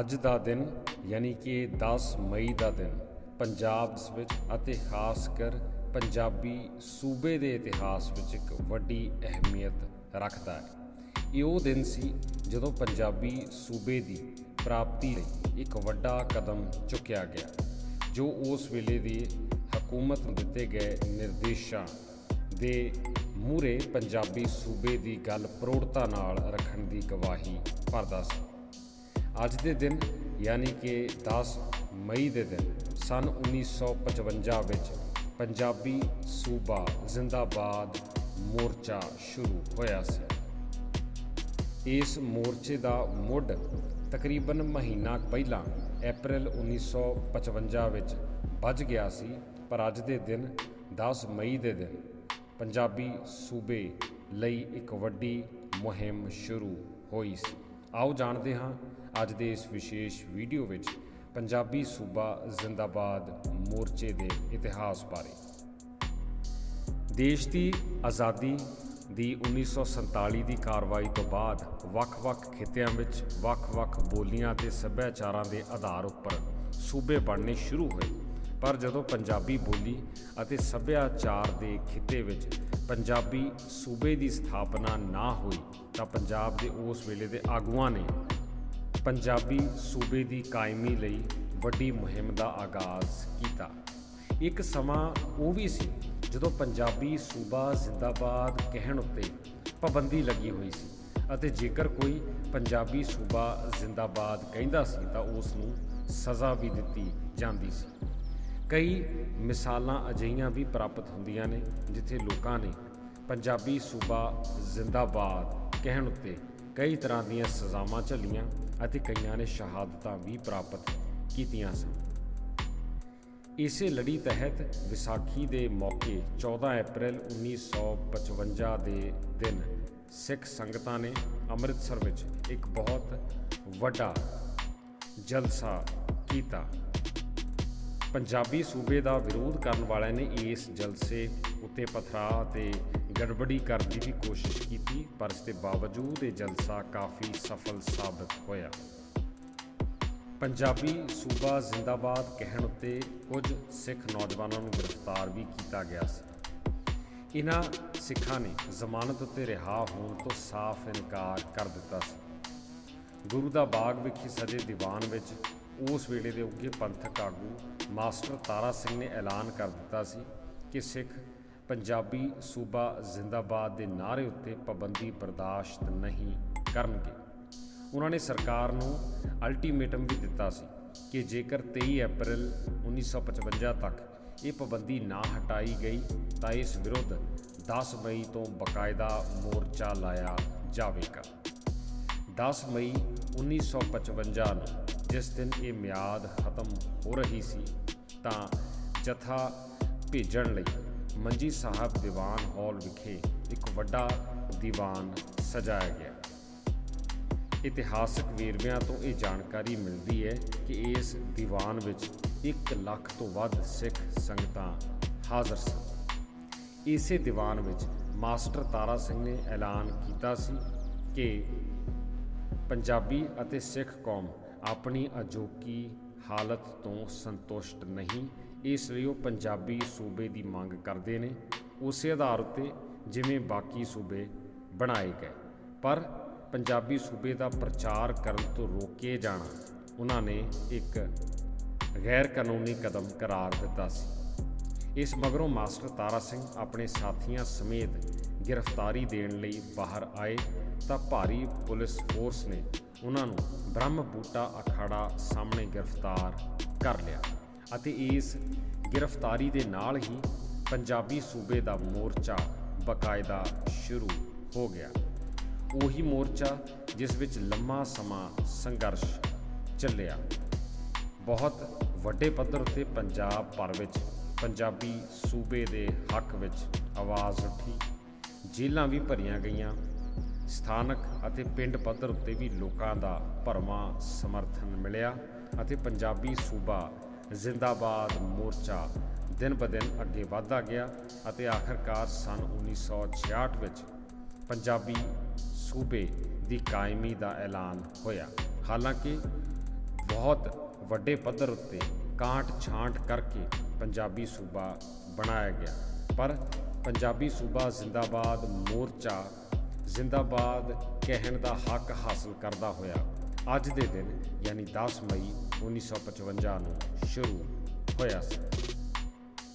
ਅੱਜ ਦਾ ਦਿਨ ਯਾਨੀ ਕਿ 10 ਮਈ ਦਾ ਦਿਨ ਪੰਜਾਬ ਵਿੱਚ ਅਤੇ ਖਾਸ ਕਰ ਪੰਜਾਬੀ ਸੂਬੇ ਦੇ ਇਤਿਹਾਸ ਵਿੱਚ ਇੱਕ ਵੱਡੀ ਅਹਿਮੀਅਤ ਰੱਖਦਾ ਹੈ। ਇਹ ਉਹ ਦਿਨ ਸੀ ਜਦੋਂ ਪੰਜਾਬੀ ਸੂਬੇ ਦੀ ਪ੍ਰਾਪਤੀ ਲਈ ਇੱਕ ਵੱਡਾ ਕਦਮ ਚੁੱਕਿਆ ਗਿਆ, ਜੋ ਉਸ ਵੇਲੇ ਦੀ ਹਕੂਮਤ ਨੂੰ ਦਿੱਤੇ ਗਏ ਨਿਰਦੇਸ਼ਾਂ ਦੇ ਮੂਰੇ ਪੰਜਾਬੀ ਸੂਬੇ ਦੀ ਗੱਲ ਪ੍ਰੋੜਤਾ ਨਾਲ ਰੱਖਣ ਦੀ ਗਵਾਹੀ ਭਰਦਾ ਸੀ। ਅੱਜ ਦੇ ਦਿਨ ਯਾਨੀ ਕਿ 10 ਮਈ ਦੇ ਦਿਨ ਸਨ 1955 ਵਿੱਚ ਪੰਜਾਬੀ ਸੂਬਾ ਜ਼ਿੰਦਾਬਾਦ ਮੋਰਚਾ ਸ਼ੁਰੂ ਹੋਇਆ ਸੀ। ਇਸ ਮੋਰਚੇ ਦਾ ਮੁੱਢ ਤਕਰੀਬਨ ਮਹੀਨਾ ਪਹਿਲਾਂ ਅਪ੍ਰੈਲ 1955 ਵਿੱਚ ਵੱਜ ਗਿਆ ਸੀ, ਪਰ ਅੱਜ ਦੇ ਦਿਨ 10 ਮਈ ਦੇ ਦਿਨ ਪੰਜਾਬੀ ਸੂਬੇ ਲਈ ਇੱਕ ਵੱਡੀ ਮੁਹਿੰਮ ਸ਼ੁਰੂ ਹੋਈ ਸੀ। ਆਓ ਜਾਣਦੇ ਹਾਂ ਅੱਜ ਦੇ ਇਸ ਵਿਸ਼ੇਸ਼ ਵੀਡੀਓ ਵਿੱਚ ਪੰਜਾਬੀ ਸੂਬਾ ਜ਼ਿੰਦਾਬਾਦ ਮੋਰਚੇ ਦੇ ਇਤਿਹਾਸ ਬਾਰੇ। ਦੇਸ਼ ਦੀ ਆਜ਼ਾਦੀ ਦੀ 1947 ਦੀ ਕਾਰਵਾਈ ਤੋਂ ਬਾਅਦ ਵੱਖ-ਵੱਖ ਖਿੱਤਿਆਂ ਵਿੱਚ ਵੱਖ-ਵੱਖ ਬੋਲੀਆਂ ਤੇ ਸੱਭਿਆਚਾਰਾਂ ਦੇ ਆਧਾਰ ਉੱਪਰ ਸੂਬੇ ਬਣਨੇ ਸ਼ੁਰੂ ਹੋਏ। ਪਰ ਜਦੋਂ ਪੰਜਾਬੀ ਬੋਲੀ ਅਤੇ ਸੱਭਿਆਚਾਰ ਦੇ ਖਿੱਤੇ ਵਿੱਚ ਪੰਜਾਬੀ ਸੂਬੇ ਦੀ ਸਥਾਪਨਾ ਨਾ ਹੋਈ ਤਾਂ ਪੰਜਾਬ ਦੇ ਉਸ ਵੇਲੇ ਦੇ ਆਗੂਆਂ ਨੇ ਪੰਜਾਬੀ ਸੂਬੇ ਦੀ ਕਾਇਮੀ ਲਈ ਵੱਡੀ ਮੁਹਿੰਮ ਦਾ ਆਗਾਜ਼ ਕੀਤਾ। ਇੱਕ ਸਮਾਂ ਉਹ ਵੀ ਸੀ ਜਦੋਂ ਪੰਜਾਬੀ ਸੂਬਾ ਜ਼ਿੰਦਾਬਾਦ ਕਹਿਣ ਉੱਤੇ ਪਾਬੰਦੀ ਲੱਗੀ ਹੋਈ ਸੀ ਅਤੇ ਜੇਕਰ ਕੋਈ ਪੰਜਾਬੀ ਸੂਬਾ ਜ਼ਿੰਦਾਬਾਦ ਕਹਿੰਦਾ ਸੀ ਤਾਂ ਉਸ ਨੂੰ ਸਜ਼ਾ ਵੀ ਦਿੱਤੀ ਜਾਂਦੀ ਸੀ। ਕਈ ਮਿਸਾਲਾਂ ਅਜਿਹੀਆਂ ਵੀ ਪ੍ਰਾਪਤ ਹੁੰਦੀਆਂ ਨੇ ਜਿੱਥੇ ਲੋਕਾਂ ਨੇ ਪੰਜਾਬੀ ਸੂਬਾ ਜ਼ਿੰਦਾਬਾਦ ਕਹਿਣ ਉੱਤੇ ਕਈ ਤਰ੍ਹਾਂ ਦੀਆਂ ਸਜ਼ਾਵਾਂ ਝੱਲੀਆਂ ਅਤੇ ਕਈਆਂ ਨੇ ਸ਼ਹਾਦਤਾਂ ਵੀ ਪ੍ਰਾਪਤ ਕੀਤੀਆਂ ਸਨ। ਇਸੇ ਲੜੀ ਤਹਿਤ ਵਿਸਾਖੀ ਦੇ ਮੌਕੇ 14 ਅਪ੍ਰੈਲ 1955 ਦੇ ਦਿਨ ਸਿੱਖ ਸੰਗਤਾਂ ਨੇ ਅੰਮ੍ਰਿਤਸਰ ਵਿੱਚ ਇੱਕ ਬਹੁਤ ਵੱਡਾ ਜਲਸਾ ਕੀਤਾ। ਪੰਜਾਬੀ ਸੂਬੇ ਦਾ ਵਿਰੋਧ ਕਰਨ ਵਾਲਿਆਂ ਨੇ ਇਸ ਜਲਸੇ ਉੱਤੇ ਪਥਰਾਅ ਤੇ ਗੜਬੜੀ ਕਰਨ ਦੀ ਵੀ ਕੋਸ਼ਿਸ਼ ਕੀਤੀ, ਪਰ ਇਸ ਦੇ ਬਾਵਜੂਦ ਇਹ ਜਲਸਾ ਕਾਫੀ ਸਫਲ ਸਾਬਤ ਹੋਇਆ। ਪੰਜਾਬੀ ਸੂਬਾ ਜ਼ਿੰਦਾਬਾਦ ਕਹਿਣ ਉੱਤੇ ਕੁਝ ਸਿੱਖ ਨੌਜਵਾਨਾਂ ਨੂੰ ਗ੍ਰਿਫਤਾਰ ਵੀ ਕੀਤਾ ਗਿਆ ਸੀ। ਇਹਨਾਂ ਸਿੱਖਾਂ ਨੇ ਜ਼ਮਾਨਤ ਉੱਤੇ ਰਿਹਾ ਹੋਣ ਤੋਂ ਸਾਫ਼ ਇਨਕਾਰ ਕਰ ਦਿੱਤਾ ਸੀ। ਗੁਰੂ ਦਾ ਬਾਗ ਵਿਖੇ ਸਜੇ ਦੀਵਾਨ ਵਿੱਚ ਉਸ ਵੇਲੇ ਦੇ ਉੱਘੇ ਪੰਥਕ ਆਗੂ ਮਾਸਟਰ ਤਾਰਾ ਸਿੰਘ ਨੇ ਐਲਾਨ ਕਰ ਦਿੱਤਾ ਸੀ ਕਿ ਸਿੱਖ ਪੰਜਾਬੀ ਸੂਬਾ ਜ਼ਿੰਦਾਬਾਦ ਦੇ ਨਾਅਰੇ ਉੱਤੇ ਪਾਬੰਦੀ ਬਰਦਾਸ਼ਤ ਨਹੀਂ ਕਰਨਗੇ। ਉਹਨਾਂ ਨੇ ਸਰਕਾਰ ਨੂੰ ਅਲਟੀਮੇਟਮ ਵੀ ਦਿੱਤਾ ਸੀ ਕਿ ਜੇਕਰ 23 ਅਪ੍ਰੈਲ 1955 ਤੱਕ ਇਹ ਪਾਬੰਦੀ ਨਾ ਹਟਾਈ ਗਈ, ਤਾਂ ਇਸ ਵਿਰੁੱਧ 10 ਮਈ ਤੋਂ ਬਕਾਇਦਾ ਮੋਰਚਾ ਲਾਇਆ ਜਾਵੇਗਾ। 10 ਮਈ 1955 ਨੂੰ ਜਿਸ ਦਿਨ ਇਹ ਮਿਆਦ ਖਤਮ ਹੋ ਰਹੀ ਸੀ, ਤਾਂ ਜਥਾ ਭੇਜਣ ਲਈ ਮੰਜੀ ਸਾਹਿਬ ਦੀਵਾਨ ਹਾਲ ਵਿਖੇ ਇੱਕ ਵੱਡਾ ਦੀਵਾਨ ਸਜਾਇਆ ਗਿਆ। ਇਤਿਹਾਸਕ ਵੇਰਵਿਆਂ ਤੋਂ ਇਹ ਜਾਣਕਾਰੀ ਮਿਲਦੀ ਹੈ ਕਿ ਇਸ ਦੀਵਾਨ ਵਿੱਚ 1 ਲੱਖ ਤੋਂ ਵੱਧ ਸਿੱਖ ਸੰਗਤਾਂ ਹਾਜ਼ਰ ਸਨ। ਇਸੇ ਦੀਵਾਨ ਵਿੱਚ ਮਾਸਟਰ ਤਾਰਾ ਸਿੰਘ ਨੇ ਐਲਾਨ ਕੀਤਾ ਸੀ ਕਿ ਪੰਜਾਬੀ ਅਤੇ ਸਿੱਖ ਕੌਮ ਆਪਣੀ ਅਜੋਕੀ ਹਾਲਤ ਤੋਂ ਸੰਤੁਸ਼ਟ ਨਹੀਂ ਇਸ ਲਈ ਉਹ ਪੰਜਾਬੀ ਸੂਬੇ ਦੀ ਮੰਗ ਕਰਦੇ ਨੇ। ਉਸੇ ਆਧਾਰ ਉੱਤੇ ਜਿਵੇਂ ਬਾਕੀ ਸੂਬੇ ਬਣਾਏ ਗਏ। ਪਰ ਪੰਜਾਬੀ ਸੂਬੇ ਦਾ ਪ੍ਰਚਾਰ ਕਰਨ ਤੋਂ ਰੋਕੇ ਜਾਣਾ ਉਹਨਾਂ ਨੇ ਇੱਕ ਗੈਰ ਕਾਨੂੰਨੀ ਕਦਮ ਕਰਾਰ ਦਿੱਤਾ ਸੀ। ਇਸ ਮਗਰੋਂ ਮਾਸਟਰ ਤਾਰਾ ਸਿੰਘ ਆਪਣੇ ਸਾਥੀਆਂ ਸਮੇਤ ਗ੍ਰਿਫਤਾਰੀ ਦੇਣ ਲਈ ਬਾਹਰ ਆਏ ਤਾਂ ਭਾਰੀ ਪੁਲਿਸ ਫੋਰਸ ਨੇ ਉਹਨਾਂ ਨੂੰ ਬ੍ਰਹਮ ਬੂਟਾ ਅਖਾੜਾ ਸਾਹਮਣੇ ਗ੍ਰਿਫਤਾਰ ਕਰ ਲਿਆ। ਅਤੇ ਇਸ ਗ੍ਰਿਫਤਾਰੀ ਦੇ ਨਾਲ ਹੀ ਪੰਜਾਬੀ ਸੂਬੇ ਦਾ ਮੋਰਚਾ ਬਕਾਇਦਾ ਸ਼ੁਰੂ ਹੋ ਗਿਆ। ਉਹੀ ਮੋਰਚਾ ਜਿਸ ਵਿੱਚ ਲੰਮਾ ਸਮਾਂ ਸੰਘਰਸ਼ ਚੱਲਿਆ। ਬਹੁਤ ਵੱਡੇ ਪੱਧਰ ਉੱਤੇ ਪੰਜਾਬ ਭਰ ਵਿੱਚ ਪੰਜਾਬੀ ਸੂਬੇ ਦੇ ਹੱਕ ਵਿੱਚ ਆਵਾਜ਼ ਉੱਠੀ। ਜੇਲ੍ਹਾਂ ਵੀ ਭਰੀਆਂ ਗਈਆਂ। ਸਥਾਨਕ ਅਤੇ ਪਿੰਡ ਪੱਧਰ ਉੱਤੇ ਵੀ ਲੋਕਾਂ ਦਾ ਭਰਵਾਂ ਸਮਰਥਨ ਮਿਲਿਆ ਅਤੇ ਪੰਜਾਬੀ ਸੂਬਾ ਜ਼ਿੰਦਾਬਾਦ ਮੋਰਚਾ। ਦਿਨ ਬਦਿਨ ਅੱਗੇ ਵਧਦਾ ਗਿਆ ਅਤੇ ਆਖਰਕਾਰ ਸਨ 1966 ਵਿੱਚ ਪੰਜਾਬੀ ਸੂਬੇ ਦੀ ਕਾਇਮੀ ਦਾ ਐਲਾਨ ਹੋਇਆ। ਹਾਲਾਂਕਿ ਬਹੁਤ ਵੱਡੇ ਪੱਧਰ ਉੱਤੇ ਕਾਂਟ ਛਾਂਟ ਕਰਕੇ ਪੰਜਾਬੀ ਸੂਬਾ ਬਣਾਇਆ ਗਿਆ। ਪਰ ਪੰਜਾਬੀ ਸੂਬਾ ਜ਼ਿੰਦਾਬਾਦ ਮੋਰਚਾ ਜ਼ਿੰਦਾਬਾਦ ਕਹਿਣ ਦਾ ਹੱਕ ਹਾਸਲ ਕਰਦਾ ਹੋਇਆ ਅੱਜ ਦੇ ਦਿਨ ਯਾਨੀ 10 ਮਈ 1955 ਨੂੰ ਸ਼ੁਰੂ ਹੋਇਆ ਸੀ।